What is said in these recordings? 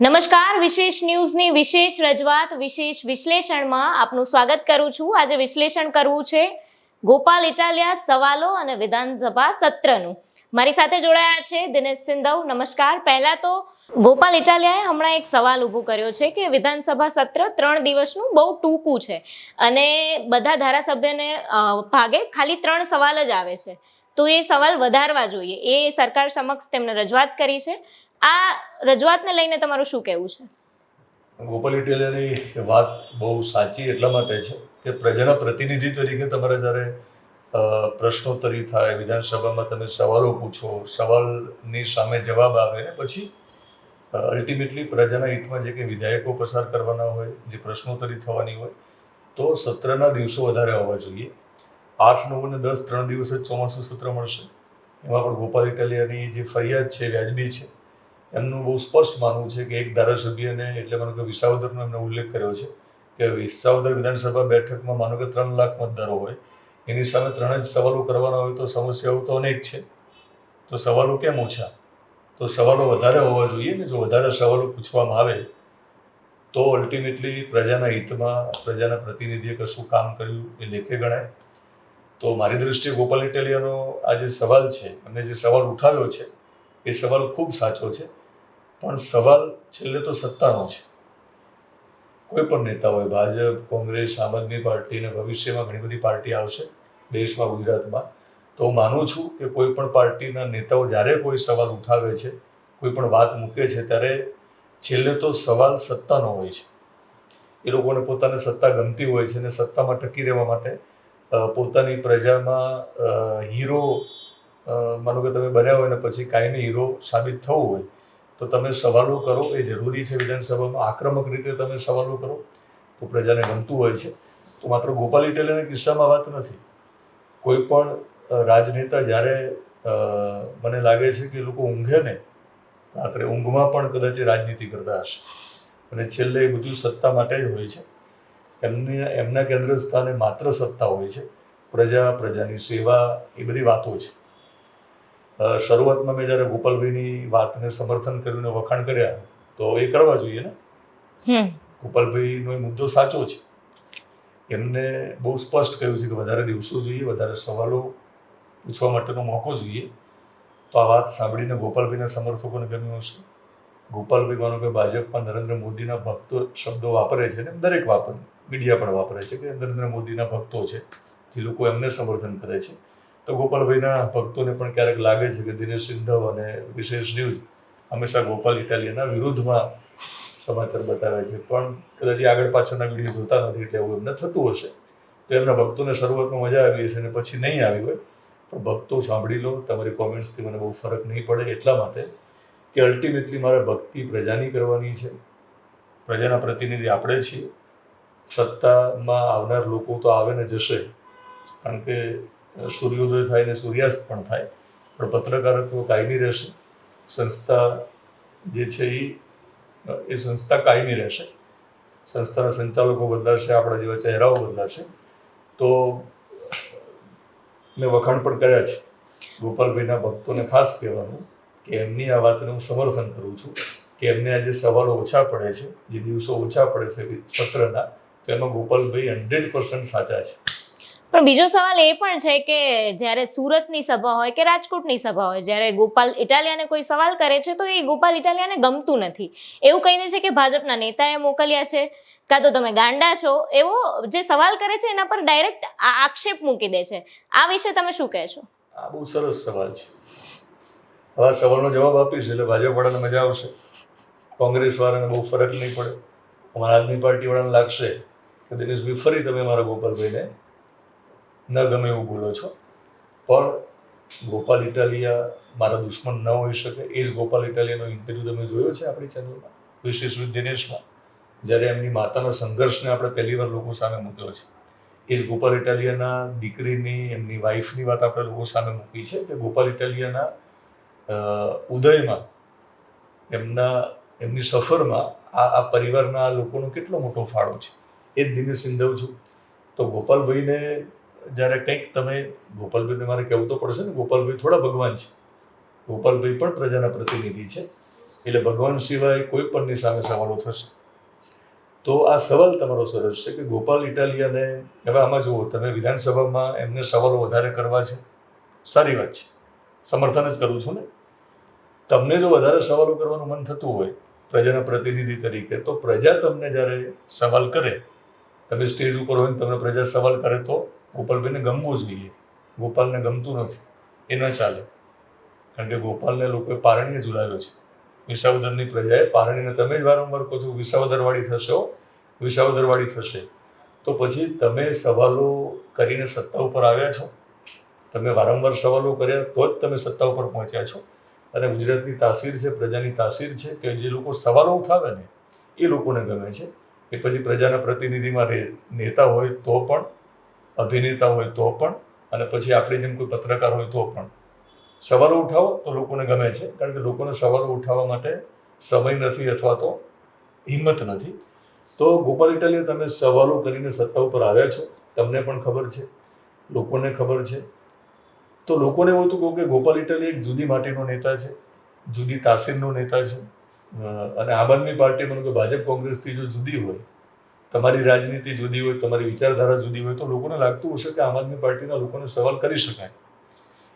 નમસ્કાર, વિશેષ ન્યૂઝની વિશેષ રજૂઆત, વિશેષ વિશ્લેષણમાં આપનું સ્વાગત કરું છું. આજે વિશ્લેષણ કરવું છે ગોપાલ ઇટાલિયા સવાલો અને વિધાનસભા સત્રનું. મારી સાથે જોડાયા છે દિનેશ સિંધવ. નમસ્કાર. પહેલા તો ગોપાલ ઇટાલિયાએ હમણાં એક સવાલ ઊભો કર્યો છે કે વિધાનસભા સત્ર ત્રણ દિવસનું બહુ ટૂંકું છે અને બધા ધારાસભ્યને ભાગે ખાલી ત્રણ સવાલ જ આવે છે. તો એ સવાલ વધારવા જોઈએ. એ સરકાર સમક્ષ તેમણે રજૂઆત કરી છે. આ રજૂઆતને લઈને તમારું શું કહેવું છે? ગોપાલ ઇટેલિયાની વાત બહુ સાચી એટલા માટે છે કે પ્રજાના પ્રતિનિધિ તરીકે તમારે જ્યારે પ્રશ્નોત્તરી થાય, વિધાનસભામાં તમે સવાલો પૂછો, સવાલની સામે જવાબ આવે ને પછી અલ્ટિમેટલી પ્રજાના હિતમાં જે કંઈ વિધાયકો પસાર કરવાના હોય, જે પ્રશ્નોત્તરી થવાની હોય, તો સત્રના દિવસો વધારે હોવા જોઈએ. આઠ, નવ અને દસ ત્રણ દિવસ જ ચોમાસું સત્ર મળશે. એમાં પણ ગોપાલ ઇટાલિયાની જે ફરિયાદ છે, વ્યાજબી છે એમનું બહુ સ્પષ્ટ માનવું છે કે એક ધારાસભ્યને એટલે માનો કે વિસાવદરનો એમણે ઉલ્લેખ કર્યો છે કે વિસાવદર વિધાનસભા બેઠકમાં માનો કે ત્રણ લાખ મતદારો હોય, એની સામે ત્રણ જ સવાલો કરવાના હોય તો સમસ્યાઓ તો અનેક છે. તો સવાલો કેમ ઓછા? તો સવાલો વધારે હોવા જોઈએ ને જો વધારે સવાલો પૂછવામાં આવે તો અલ્ટિમેટલી પ્રજાના હિતમાં પ્રજાના પ્રતિનિધિએ કશું કામ કર્યું એ લેખે ગણાય. તો મારી દૃષ્ટિએ ગોપાલ ઇટાલિયાનો આ જે સવાલ છે અને જે સવાલ ઉઠાવ્યો છે એ સવાલ ખૂબ સાચો છે. પણ સવાલ છેલ્લે તો સત્તાનો છે. કોઈ પણ નેતા હોય, ભાજપ, કોંગ્રેસ, આમ આદમી પાર્ટી અને ભવિષ્યમાં ઘણી બધી પાર્ટી આવશે દેશમાં, ગુજરાતમાં. તો હું માનું છું કે કોઈ પણ પાર્ટીના નેતાઓ જ્યારે કોઈ સવાલ ઉઠાવે છે, કોઈ પણ વાત મૂકે છે, ત્યારે છેલ્લે તો સવાલ સત્તાનો હોય છે. એ લોકોને પોતાને સત્તા ગમતી હોય છે અને સત્તામાં ટકી રહેવા માટે પોતાની પ્રજામાં હીરો માનો કે તમે બન્યા હોય ને પછી કાંઈની હીરો સાબિત થવું હોય તો તમે સવાલો કરો, એ જરૂરી છે વિધાનસભામાં. આક્રમક રીતે તમે સવાલો કરો, તો પ્રજાને ગમતું હોય છે. તો માત્ર ગોપાલ ઇટાલિયાના કિસ્સામાં વાત નથી. કોઈ પણ રાજનેતા જ્યારે મને લાગે છે કે લોકો ઊંઘે ને, રાત્રે ઊંઘમાં પણ કદાચ રાજનીતિ કરતા હશે. અને છેલ્લે એ બધું સત્તા માટે જ હોય છે. એમની, એમના કેન્દ્ર સ્થાને માત્ર સત્તા હોય છે. પ્રજા, પ્રજાની સેવા, એ બધી વાતો છે. શરૂઆતમાં મેં જ્યારે ગોપાલભાઈની વાતને સમર્થન કર્યું ને વખાણ કર્યા તો એ કરવા જોઈએ ને? હમ. ગોપાલભાઈનો એ મુદ્દો સાચો છે. એમને બહુ સ્પષ્ટ કહ્યું છે કે વધારે દિવસો જોઈએ વધારે સવાલો પૂછવા માટેનો મોકો જોઈએ. તો આ વાત સાંભળીને ગોપાલભાઈના સમર્થકોને ગમ્યું હશે. ગોપાલભાઈ માનો કે ભાજપમાં નરેન્દ્ર મોદીના ભક્તો શબ્દો વાપરે છે ને દરેક વાપરે મીડિયા પણ વાપરે છે કે નરેન્દ્ર મોદીના ભક્તો છે જે લોકો એમને સમર્થન કરે છે. તો ગોપાલભાઈના ભક્તોને પણ ક્યારેક લાગે છે કે દિનેશ સિંધવ અને વિશેષ ન્યૂઝ હંમેશા ગોપાલ ઇટાલિયાના વિરુદ્ધમાં સમાચાર બતાવે છે. પણ કદાચ આગળ પાછળના વીડિયો જોતા નથી એટલે એવું એમને થતું હશે. તો એમના ભક્તોને શરૂઆતમાં મજા આવી હશે અને પછી નહીં આવી હોય. પણ ભક્તો સાંભળી લો, તમારી કોમેન્ટ્સથી મને બહુ ફરક નહીં પડે એટલા માટે કે અલ્ટિમેટલી મારે ભક્તિ પ્રજાની કરવાની છે. પ્રજાના પ્રતિનિધિ આપણે છીએ. સત્તામાં આવનાર લોકો તો આવે ને જશે. કારણ કે સૂર્યોદય થાય ને સૂર્યાસ્ત પણ થાય. પણ પત્રકારત્વ કાયમી રહેશે. સંસ્થા જે છે એ એ સંસ્થા કાયમી રહેશે. સંસ્થાના સંચાલકો બદલાશે, આપણા જેવા ચહેરાઓ બદલાશે. તો મેં વખાણ પણ કર્યા છે. ગોપાલભાઈના ભક્તોને ખાસ કહેવાનું કે એમની આ વાતને હું સમર્થન કરું છું કે એમને આજે સવાલો ઓછા પડે છે, જે દિવસો ઓછા પડે છે સત્રના, તો એમાં ગોપાલભાઈ હંડ્રેડ પર્સન્ટ સાચા છે. પણ બીજો સવાલ એ પણ છે કે જ્યારે સુરતની સભા હોય કે રાજકોટની સભા હોય, જ્યારે ગોપાલ ઇટાલિયાને કોઈ સવાલ કરે છે, તો એ ગોપાલ ઇટાલિયાને ગમતું નથી. એવું કહીને છે કે ભાજપના નેતાએ મોકલ્યા છે, કાં તો તમે ગાંડા છો, એવો જે સવાલ કરે છે એના પર ડાયરેક્ટ આક્ષેપ મૂકી દે છે. આ વિશે તમે શું કહેશો? આ બહુ સરસ સવાલ છે. આ સવાલનો જવાબ આપીશ, એટલે ભાજપવાળાને મજા આવશે. કોંગ્રેસવાળાને બહુ ફરક નહીં પડે. અમારા આદમી પાર્ટીવાળાને લાગશે કે દિનેશભાઈ, ફરી તમે મારા ગોપાલભાઈને ન ગમે એવું બોલો છો. પણ ગોપાલ ઇટાલિયા મારા દુશ્મન ન હોઈ શકે એ જ ગોપાલ ઇટાલિયાનો ઇન્ટરવ્યૂ તમે જોયો છે આપણી ચેનલમાં વિશેષ વિથ દિનેશમાં જ્યારે એમની માતાનો સંઘર્ષને આપણે પહેલી વાર લોકો સામે મૂક્યો છે. એ જ ગોપાલ ઇટાલિયાના દીકરીની, એમની વાઈફની વાત આપણે લોકો સામે મૂકી છે કે ગોપાલ ઇટાલિયાના ઉદયમાં એમના, એમની સફરમાં આ આ પરિવારના લોકોનો કેટલો મોટો ફાળો છે. એ જ દિનેશ સિંધવ છું. તો ગોપાલભાઈને જ્યારે કંઈક તમે ગોપાલભાઈને મારે કહેવું તો પડશે ને, ગોપાલભાઈ થોડા ભગવાન છે. ગોપાલભાઈ પણ પ્રજાના પ્રતિનિધિ છે. એટલે ભગવાન સિવાય કોઈ પણની સામે સવાલો થશે. તો આ સવાલ તમારો સરસ છે કે ગોપાલ ઇટાલિયાને, હવે આમાં જુઓ, તમે વિધાનસભામાં એમને સવાલો વધારે કરવા છે. સારી વાત છે. સમર્થન જ કરું છું ને. તમને જો વધારે સવાલો કરવાનું મન થતું હોય, પ્રજાના પ્રતિનિધિ તરીકે, તો પ્રજા તમને જ્યારે સવાલ કરે તમે સ્ટેજ ઉપર હોય ને તમને પ્રજા સવાલ કરે તો ગોપાલભાઈને ગમવું જોઈએ ગોપાલને ગમતું નથી. એ ન ચાલે. કારણ કે ગોપાલને લોકોએ પારણીએ ઝુલાવ્યો છે. વિસાવદરની પ્રજાએ પારણીને તમે જ વારંવાર કહો છો, વિસાવદરવાળી થશો? વિસાવદરવાળી થશે. તો પછી તમે સવાલો કરીને સત્તા ઉપર આવ્યા છો? તમે વારંવાર સવાલો કર્યા તો જ તમે સત્તા ઉપર પહોંચ્યા છો? અને ગુજરાતની તાસીર છે, પ્રજાની તાસીર છે કે જે લોકો સવાલો ઉઠાવે ને, એ લોકોને ગમે છે? કે પછી પ્રજાના પ્રતિનિધિમાં નેતા હોય તો પણ, અભિનેતા હોય તો પણ, અને પછી આપણે જેમ કોઈ પત્રકાર હોય તો પણ. સવાલો ઉઠાવો તો લોકોને ગમે છે, કારણ કે લોકોને સવાલો ઉઠાવવા માટે સમય નથી અથવા તો હિંમત નથી. તો ગોપાલ ઇટાલીએ તમે સવાલો કરીને સત્તા ઉપર આવ્યા છો, તમને પણ ખબર છે, લોકોને ખબર છે. તો લોકોને એવું હતું કહું કે ગોપાલ ઇટાલી એક જુદી માટીનો નેતા છે, જુદી તાસીરનો નેતા છે અને આમ આદમી પાર્ટી મને કે ભાજપ કોંગ્રેસથી જો જુદી હોય, તમારી રાજનીતિ જુદી હોય, તમારી વિચારધારા જુદી હોય, તો લોકોને લાગતું હશે કે આમ આદમી પાર્ટીના લોકોને સવાલ કરી શકાય.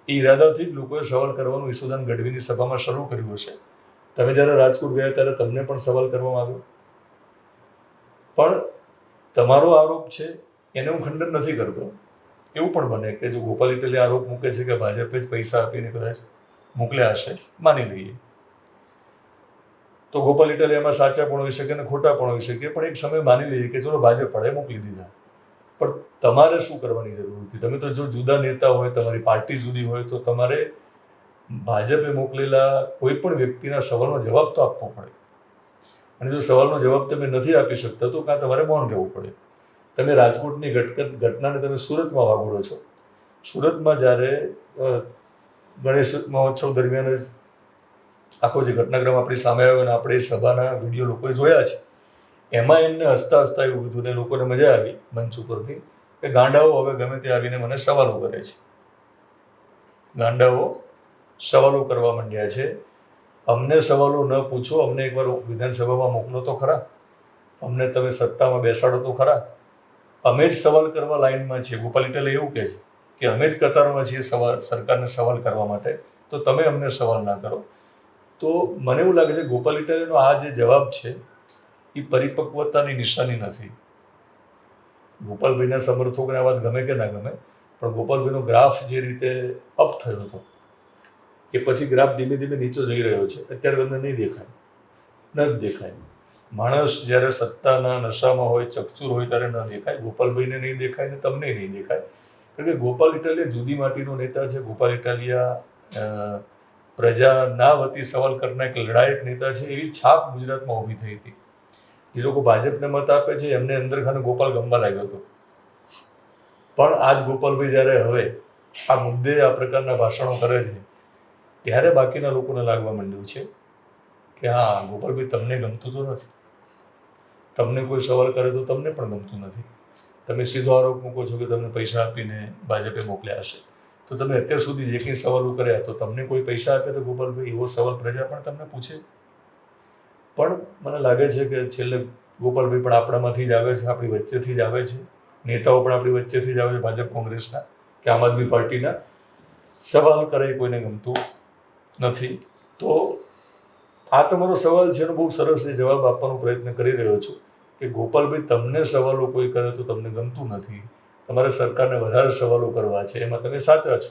એ ઈરાદાથી જ લોકોએ સવાલ કરવાનું ઈસુદાન ગઢવીની સભામાં શરૂ કર્યું હશે. તમે જ્યારે રાજકોટ ગયા ત્યારે તમને પણ સવાલ કરવામાં આવ્યો. પણ તમારો આરોપ છે એને હું ખંડન નથી કરતો. એવું પણ બને કે જો ગોપાલ ઇટલે આરોપ મૂકે છે કે ભાજપે જ પૈસા આપીને કદાચ મોકલ્યા હશે, માની લઈએ. તો ગોપાલ ઇટલે એમાં સાચા પણ હોઈ શકે અને ખોટા પણ હોઈ શકે, પણ એક સમય માની લઈએ કે ચલો ભાજપ પડે મોકલી દીધા. પણ તમારે શું કરવાની જરૂર હતી? તમે તો જો જુદા નેતા હોય, તમારી પાર્ટી જુદી હોય, તો તમારે ભાજપે મોકલેલા કોઈ પણ વ્યક્તિના સવાલનો જવાબ તો આપવો પડે. અને જો સવાલનો જવાબ તમે નથી આપી શકતા, તો કાં તમારે મૌન રહેવું પડે. તમે રાજકોટની ઘટનાને તમે સુરતમાં વાગોડો છો. સુરતમાં જ્યારે ગણેશ મહોત્સવ દરમિયાન જ આખો જે ઘટનાક્રમ આપણી સામે આવ્યો અને આપણે સભાના વીડિયો લોકોએ જોયા છે, એમાં એમને હસતા હસતા એવું કીધું ને લોકોને મજા આવી મંચ ઉપરથી કે ગાંડાઓ હવે ગમે તે આવીને મને સવાલો કરે છે. ગાંડાઓ સવાલો કરવા માંડ્યા છે. અમને સવાલો ન પૂછો, અમને એકવાર વિધાનસભામાં મોકલો તો ખરા. અમને તમે સત્તામાં બેસાડો તો ખરા. અમે જ સવાલ કરવા લાઈનમાં છીએ. ગોપાલ ઇટલે એવું કહે છે કે અમે જ કતારમાં છીએ સવાલ સરકારને સવાલ કરવા માટે. તો તમે અમને સવાલ ના કરો. તો મને એવું લાગે છે ગોપાલ ઇટલેનો આ જે જવાબ છે, એ પરિપક્વતાની નિશાની નથી. ગોપાલભાઈના સમર્થકોને આ વાત ગમે કે ના ગમે, પણ ગોપાલભાઈનો ગ્રાફ જે રીતે અપ થયો હતો એ પછી ગ્રાફ ધીમે ધીમે નીચો જઈ રહ્યો છે, અત્યારે તમને નહીં દેખાય, ન જ દેખાય. માણસ જ્યારે સત્તાના નશામાં હોય, ચકચૂર હોય ત્યારે ન દેખાય, ગોપાલભાઈને નહીં દેખાય ને તમને નહીં દેખાય. કારણ કે ગોપાલ ઇટાલિયા જુદી માટીનો નેતા છે, ગોપાલ ઇટાલિયા પ્રજાના વતી સવાલ કરનાર એક લડાયક નેતા છે, એવી છાપ ગુજરાતમાં ઊભી થઈ હતી. જે લોકો ભાજપને મત આપે છે, એમને અંદર ખાને ગોપાલ ગમવા લાગ્યો હતો. પણ આજ ગોપાલભાઈ જ્યારે હવે આ મુદ્દે આ પ્રકારના ભાષણો કરે છે, ત્યારે બાકીના લોકોને લાગવા માંડ્યું છે કે હા, ગોપાલભાઈ, તમને ગમતું તો નથી. તમને કોઈ સવાલ કરે તો તમને પણ ગમતું નથી. તમે સીધો આરોપ મૂકો છો કે તમને પૈસા આપીને ભાજપે મોકલ્યા હશે. તો તમે અત્યાર સુધી જે કંઈ સવાલો કર્યા તો તમને કોઈ પૈસા આપે તો ગોપાલભાઈ, એવો સવાલ પ્રજા પણ તમને પૂછે. પણ મને લાગે છે કે છેલ્લે ગોપાલભાઈ પણ આપણામાંથી જ આવે છે, આપણી વચ્ચેથી જ આવે છે. નેતાઓ પણ આપણી વચ્ચેથી જ આવે છે, ભાજપ કોંગ્રેસના, કે આમ આદમી પાર્ટીના. સવાલ કરે કોઈને ગમતું નથી. તો આ તમારો સવાલ છે એનો બહુ સરસ જવાબ આપવાનો પ્રયત્ન કરી રહ્યો છું કે ગોપાલભાઈ, તમને સવાલો કોઈ કરે તો તમને ગમતું નથી. તમારે સરકારને વધારે સવાલો કરવા છે એમાં તમે સાચા છો.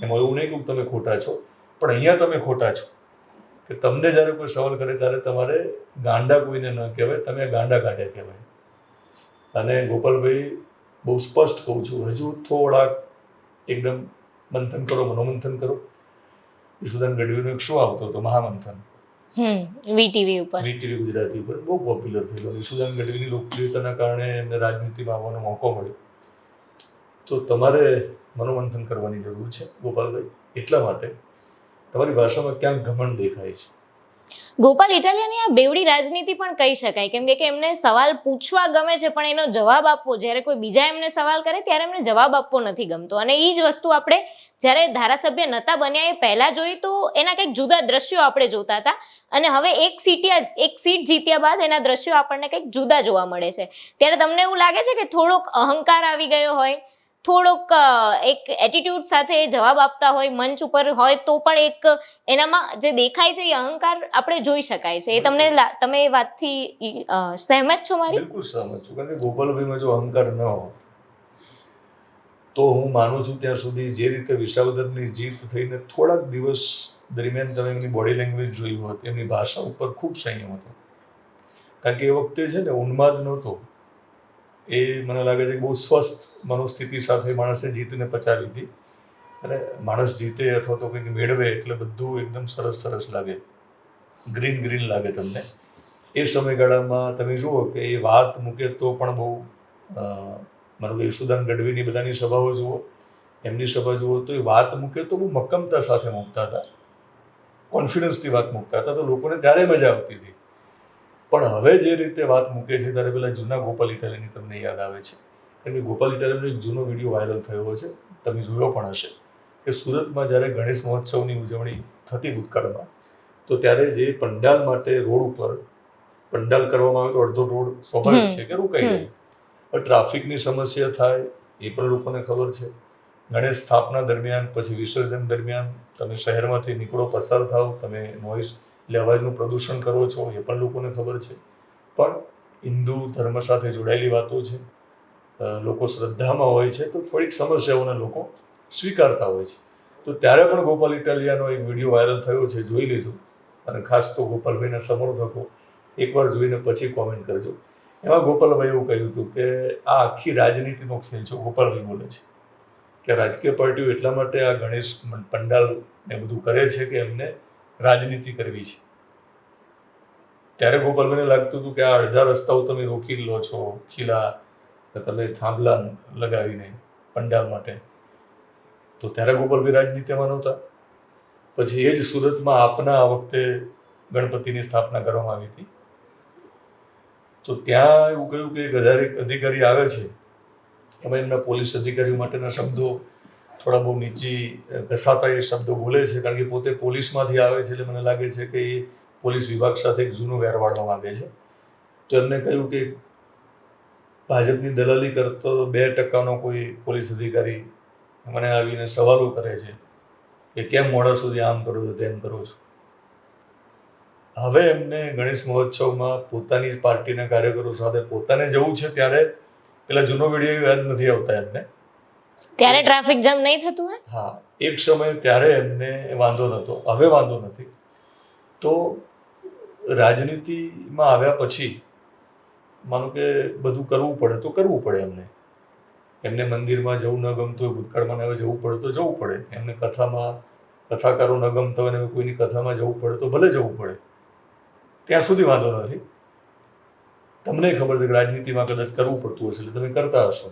એમાં એવું નહીં કે તમે ખોટા છો પણ અહીંયા તમે ખોટા છો. કે તમને જ્યારે કોઈ સવાલ કરે ત્યારે તમારે ગાંડા કોઈને ન કહેવાય તમે ગાંડા કાઢ્યા કહેવાય. અને ગોપાલભાઈ બહુ સ્પષ્ટ કહું છું હજુ થોડાક એકદમ મંથન કરો મનોમંથન કરો. યશુદાન ગઢવીનો એક શો આવતો હતો મહામંથન. હમ વીટીવી ઉપર. વીટીવી ગુજરાતી ઉપર બહુ પોપ્યુલર થયેલો. યશુદાન ગઢવીની લોકપ્રિયતાના કારણે એમને રાજનીતિમાં આવવાનો મોકો મળ્યો. તો તમારે મનોમંથન કરવાની જરૂર છે, ગોપાલભાઈ. એટલા માટે તમારી ભાષામાં ક્યાંક ઘમંડ દેખાય છે. ગોપાલ ઇટાલિયાની આ બેવડી રાજનીતિ પણ કહી શકાય. કેમ કે એમને સવાલ પૂછવા ગમે છે, પણ એનો જવાબ આપવો, જ્યારે કોઈ બીજા એમને સવાલ કરે, ત્યારે એમને જવાબ આપવો નથી ગમતો. અને એ જ વસ્તુ આપણે જ્યારે ધારાસભ્ય નતા બન્યા, એ પહેલાં જોઈ તો એના કંઈક જુદા દ્રશ્યો આપણે જોતા હતા. અને હવે એક સીટિયા એક સીટ જીત્યા બાદ એના દ્રશ્યો આપણને કંઈક જુદા જોવા મળે છે. ત્યારે તમને એવું લાગે છે કે થોડોક અહંકાર આવી ગયો હોય? થોડોક એક એટીટ્યુડ સાથે જવાબ આપતા હોય મંચ ઉપર હોય તો પણ એક એનામાં જે દેખાય છે એ અહંકાર આપણે જોઈ શકાય છે. એ તમને તમે એ વાતથી સહેમત છો મારી? બિલકુલ સહમત છું. કારણ કે ગોપાલભાઈમાં જો અહંકાર ન હોત તો હું માનું છું ત્યાં સુધી જે રીતે વિસાવદરની જીત થઈને થોડાક દિવસ દરમિયાન તમે એમની બોડી લેંગ્વેજ જોયું હોત એમની ભાષા ઉપર ખૂબ સંયમ હતો. કારણ કે એ વખતે છે ને ઉન્માદ નહોતો. એ મને લાગે છે કે બહુ સ્વસ્થ મનોસ્થિતિ સાથે માણસે જીતને પચાવી હતી. અને માણસ જીતે અથવા તો કંઈક મેળવે એટલે બધું એકદમ સરસ સરસ લાગે. ગ્રીન ગ્રીન લાગે તમને. એ સમયગાળામાં તમે જુઓ કે એ વાત મૂકે તો પણ બહુ મારું યશુદાન ગઢવીની બધાની સભાઓ જુઓ, એમની સભા જુઓ તો એ વાત મૂકે તો બહુ મક્કમતા સાથે મૂકતા હતા. કોન્ફિડન્સથી વાત મૂકતા હતા. તો લોકોને ત્યારે મજા આવતી હતી. પણ હવે જે રીતે વાત મૂકે છે ત્યારે પેલા જૂના ગોપાલ ઇટાલીની તમને યાદ આવે છે. કારણ કે ગોપાલ ઇટાલીનો એક જૂનો વીડિયો વાયરલ થયો છે તમે જોયો પણ હશે. કે સુરતમાં જ્યારે ગણેશ મહોત્સવની ઉજવણી થતી ભૂતકાળમાં તો ત્યારે જે પંડાલ માટે રોડ ઉપર પંડાલ કરવામાં આવે તો અડધો રોડ સ્વાભાવિક છે કે રોકાઈ. જાય. પણ ટ્રાફિકની સમસ્યા થાય એ પણ લોકોને ખબર છે. ગણેશ સ્થાપના દરમિયાન પછી વિસર્જન દરમિયાન તમે શહેરમાંથી નીકળો પસાર થાવ તમે નોઈસ એટલે અવાજનું પ્રદૂષણ કરો છો એ પણ લોકોને ખબર છે. પણ હિન્દુ ધર્મ સાથે જોડાયેલી વાતો છે. લોકો શ્રદ્ધામાં હોય છે તો થોડીક સમસ્યાઓને લોકો સ્વીકારતા હોય છે. તો ત્યારે પણ ગોપાલ ઇટાલિયાનો એક વીડિયો વાયરલ થયો છે, જોઈ લીધું. અને ખાસ તો ગોપાલભાઈના સમર્થકો એકવાર જોઈને પછી કોમેન્ટ કરજો. એમાં ગોપાલભાઈ એવું કહ્યું હતું કે, આ આખી રાજનીતિનો ખેલ છે. ગોપાલભાઈ બોલે છે કે, રાજકીય પાર્ટીઓ એટલા માટે આ ગણેશ પંડાલ ને બધું કરે છે કે એમને રાજનીતિ કરવી છે. ત્યારે ગોપાલભાઈને લાગતું હતું કે આ અડધા રસ્તાઓ તમે રોકી લો છો, ખીલા તમે થાંભલા લગાવીને પંડાલ માટે. તો ત્યારે ગોપાલભાઈ રાજનીતિમાં નહોતા. પછી એ જ સુરતમાં આપના આ વખતે ગણપતિની સ્થાપના કરવામાં આવી હતી. તો ત્યાં એવું કહ્યું કે એક અધિકારી આવે છે. એમાં એમના પોલીસ અધિકારીઓ માટેના શબ્દો થોડા બહુ નીચી ઘસાતા એ શબ્દો બોલે છે કારણ કે પોતે પોલીસમાંથી આવે છે એટલે મને લાગે છે કે એ પોલીસ વિભાગ સાથે એક જૂનું વેરવાડવા માંગે છે. તો એમને કહ્યું કે ભાજપની દલાલી કરતો બે ટકાનો કોઈ પોલીસ અધિકારી મને આવીને સવાલો કરે છે કે કેમ મોડા સુધી આમ કરો છો, તેમ કરો છો? હવે એમને ગણેશ મહોત્સવમાં પોતાની પાર્ટીના કાર્યકરો સાથે પોતાને જવું છે ત્યારે પેલા જૂનો વીડિયો યાદ નથી આવતા એમને. ત્યારે ટ્રાફિક જામ નહીં થતું હે હા, એક સમય ત્યારે એમને વાંધો નહોતો, હવે વાંધો નથી. તો રાજનીતિમાં આવ્યા પછી માનો કે બધું કરવું પડે તો કરવું પડે એમને. એમને મંદિરમાં જવું ન ગમતું હોય, ભૂતકાળમાં હવે જવું પડે તો જવું પડે. એમને કથામાં, કથાકારો ન ગમતા હોય ને કોઈની કથામાં જવું પડે તો ભલે જવું પડે. ત્યાં સુધી વાંધો નથી. તમને ખબર છે કે રાજનીતિમાં કદાચ કરવું પડતું હશે એટલે તમે કરતા હશો.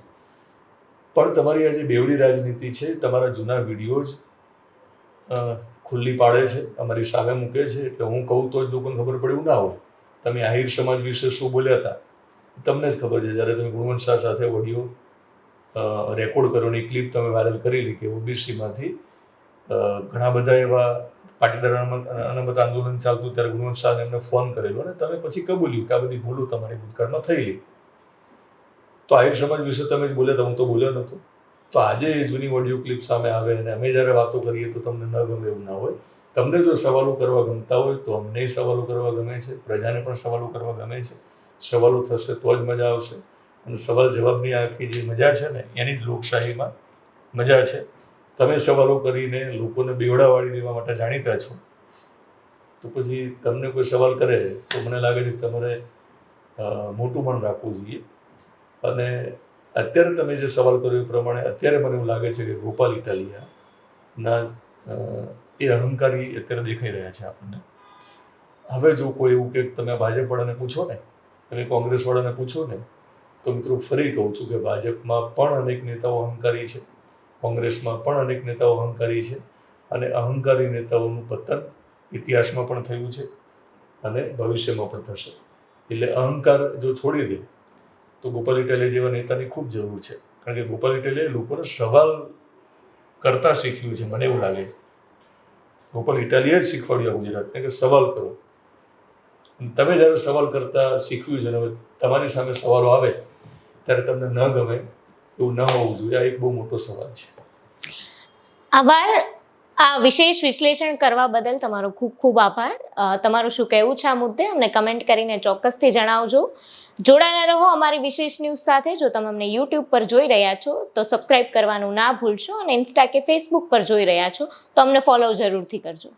પણ તમારી આ જે બેવડી રાજનીતિ છે, તમારા જૂના વિડીયોઝ ખુલ્લી પાડે છે, અમારી સામે મૂકે છે, એટલે હું કહું તો જ લોકોને ખબર પડે, એવું ના હોય. તમે આહિર સમાજ વિશે શું બોલ્યા હતા? તમને જ ખબર છે, જ્યારે તમે ગુણવંત શાહ સાથે ઓડિયો રેકોર્ડ કર્યોની ક્લિપ તમે વાયરલ કરેલી કે ઓબીસીમાંથી ઘણા બધા એવા પાટીદાર અનામત આંદોલન ચાલતું, ત્યારે ગુણવંત શાહને એમને ફોન કરેલો અને તમે પછી કબૂલ્યું કે આ બધી ભૂલો તમારી ભૂતકાળમાં થયેલી. તો આહિર સમાજ વિશે તમે જ બોલ્યા હતા હું તો બોલ્યો નહોતો તો આજે એ જૂની ઓડિયો ક્લિપ સામે આવે અને અમે જ્યારે વાતો કરીએ તો તમને ન ગમે એવું ના હોય. તમને જો સવાલો કરવા ગમતા હોય તો અમને સવાલો કરવા ગમે છે, પ્રજાને પણ સવાલો કરવા ગમે છે. સવાલો થશે તો જ મજા આવશે. અને સવાલ જવાબની આખી જે મજા છે ને, એની જ લોકશાહીમાં મજા છે. તમે સવાલો કરીને લોકોને બેવડાવાળી દેવા માટે જાણીતા છો. તો પછી તમને કોઈ સવાલ કરે તો મને લાગે છે કે તમારે મોટું પણ રાખવું જોઈએ. અને અત્યારે તમે જે સવાલ કર્યો એ પ્રમાણે અત્યારે મને એવું લાગે છે કે ગોપાલ ઇટાલિયાના એ અહંકારી અત્યારે દેખાઈ રહ્યા છે આપણને. હવે જો કોઈ એવું કે તમે ભાજપવાળાને પૂછો ને, તમે કોંગ્રેસવાળાને પૂછો ને, તો મિત્રો ફરી કહું છું કે ભાજપમાં પણ અનેક નેતાઓ અહંકારી છે, કોંગ્રેસમાં પણ અનેક નેતાઓ અહંકારી છે અને અહંકારી નેતાઓનું પતન ઇતિહાસમાં પણ થયું છે અને ભવિષ્યમાં પણ થશે. એટલે અહંકાર જો છોડી દે તો ગોપાલ ઇટેલે જેવા નેતાની ખૂબ જરૂર છે. કારણ કે ગોપાલ ઇટેલે લોકોને સવાલ કરતા શીખ્યું છે, મને એવું લાગે. ગોપાલ ઇટાલીએ જ શીખવાડ્યું ગુજરાતને કે સવાલ કરો. તમે જ્યારે સવાલ કરતા શીખ્યું છે હવે તમારી સામે સવાલો આવે, ત્યારે તમને ન ગમે એવું ન હોવું જોઈએ. આ એક બહુ મોટો સવાલ છે. આભાર. આ વિશેષ વિશ્લેષણ કરવા બદલ તમારો ખૂબ ખૂબ આભાર. તમારું શું કહેવું છે આ મુદ્દે? અમને કમેન્ટ કરીને ચોક્કસથી જણાવજો. જોડાયેલા રહો અમારી વિશેષ ન્યૂઝ સાથે. જો તમે અમને યુટ્યુબ પર જોઈ રહ્યા છો, તો સબસ્ક્રાઇબ કરવાનું ના ભૂલશો અને ઇન્સ્ટા કે ફેસબુક પર જોઈ રહ્યા છો, તો અમને ફોલો જરૂરથી કરજો.